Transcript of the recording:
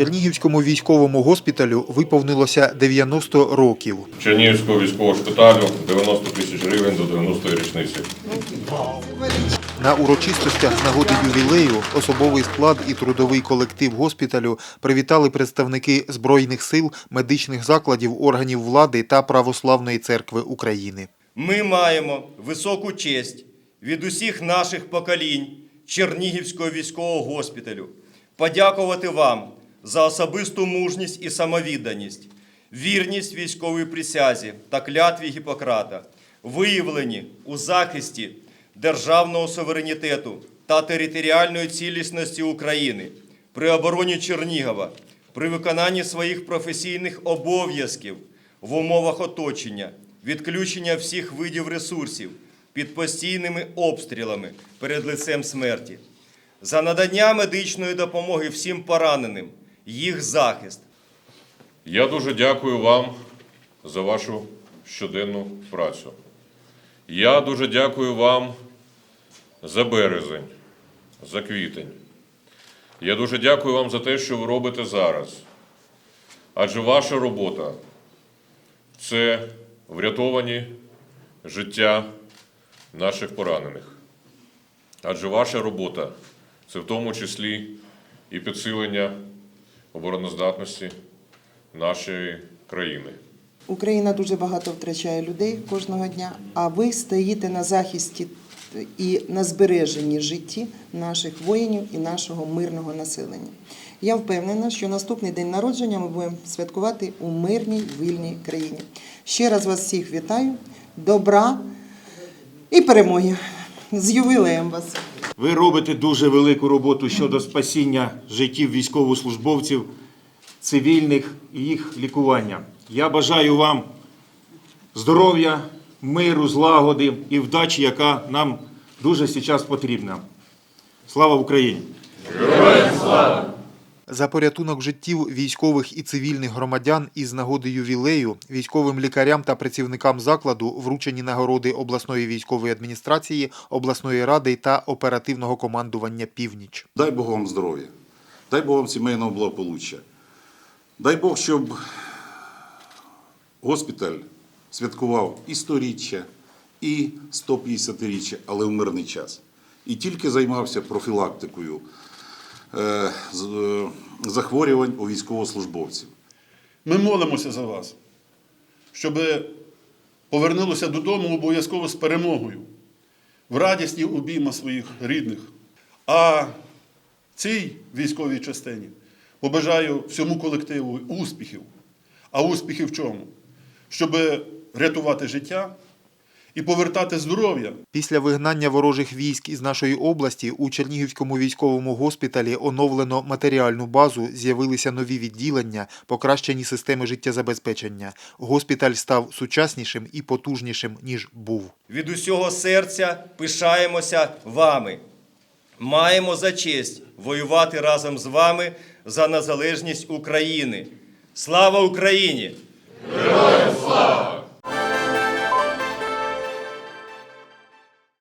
Чернігівському військовому госпіталю виповнилося 90 років. Чернігівського військового шпиталю 90 тисяч гривень до 90-ї річниці. На урочистостях з нагоди ювілею особовий склад і трудовий колектив госпіталю привітали представники Збройних сил, медичних закладів, органів влади та Православної церкви України. Ми маємо високу честь від усіх наших поколінь Чернігівського військового госпіталю подякувати вам за особисту мужність і самовідданість, вірність військовій присязі та клятві Гіппократа, виявлені у захисті державного суверенітету та територіальної цілісності України при обороні Чернігова, при виконанні своїх професійних обов'язків в умовах оточення, відключення всіх видів ресурсів під постійними обстрілами перед лицем смерті, за надання медичної допомоги всім пораненим, їх захист. Я дуже дякую вам за вашу щоденну працю. Я дуже дякую вам за березень, за квітень. Я дуже дякую вам за те, що ви робите зараз. Адже ваша робота це врятовані життя наших поранених. Адже ваша робота це в тому числі і підсилення обороноздатності нашої країни. Україна дуже багато втрачає людей кожного дня, а ви стоїте на захисті і на збереженні житті наших воїнів і нашого мирного населення. Я впевнена, що наступний день народження ми будемо святкувати у мирній вільній країні. Ще раз вас всіх вітаю, добра і перемоги. З ювілеєм вас! Ви робите дуже велику роботу щодо спасіння життів військовослужбовців, цивільних і їх лікування. Я бажаю вам здоров'я, миру, злагоди і вдачі, яка нам дуже зараз потрібна. Слава Україні! За порятунок життів військових і цивільних громадян із нагоди ювілею військовим лікарям та працівникам закладу вручені нагороди обласної військової адміністрації, обласної ради та оперативного командування Північ. Дай Бог вам здоров'я, дай Бог вам сімейного благополуччя. Дай Бог, щоб госпіталь святкував і 100-річчя, і 150-річчя, але в мирний час. І тільки займався профілактикою захворювань у військовослужбовців. Ми молимося за вас, щоб повернулися додому обов'язково з перемогою, в радісні обійма своїх рідних. А цій військовій частині побажаю всьому колективу успіхів. А успіхи в чому? Щоб рятувати життя і повертати здоров'я. Після вигнання ворожих військ із нашої області у Чернігівському військовому госпіталі оновлено матеріальну базу, з'явилися нові відділення, покращені системи життєзабезпечення. Госпіталь став сучаснішим і потужнішим, ніж був. Від усього серця пишаємося вами. Маємо за честь воювати разом з вами за незалежність України. Слава Україні!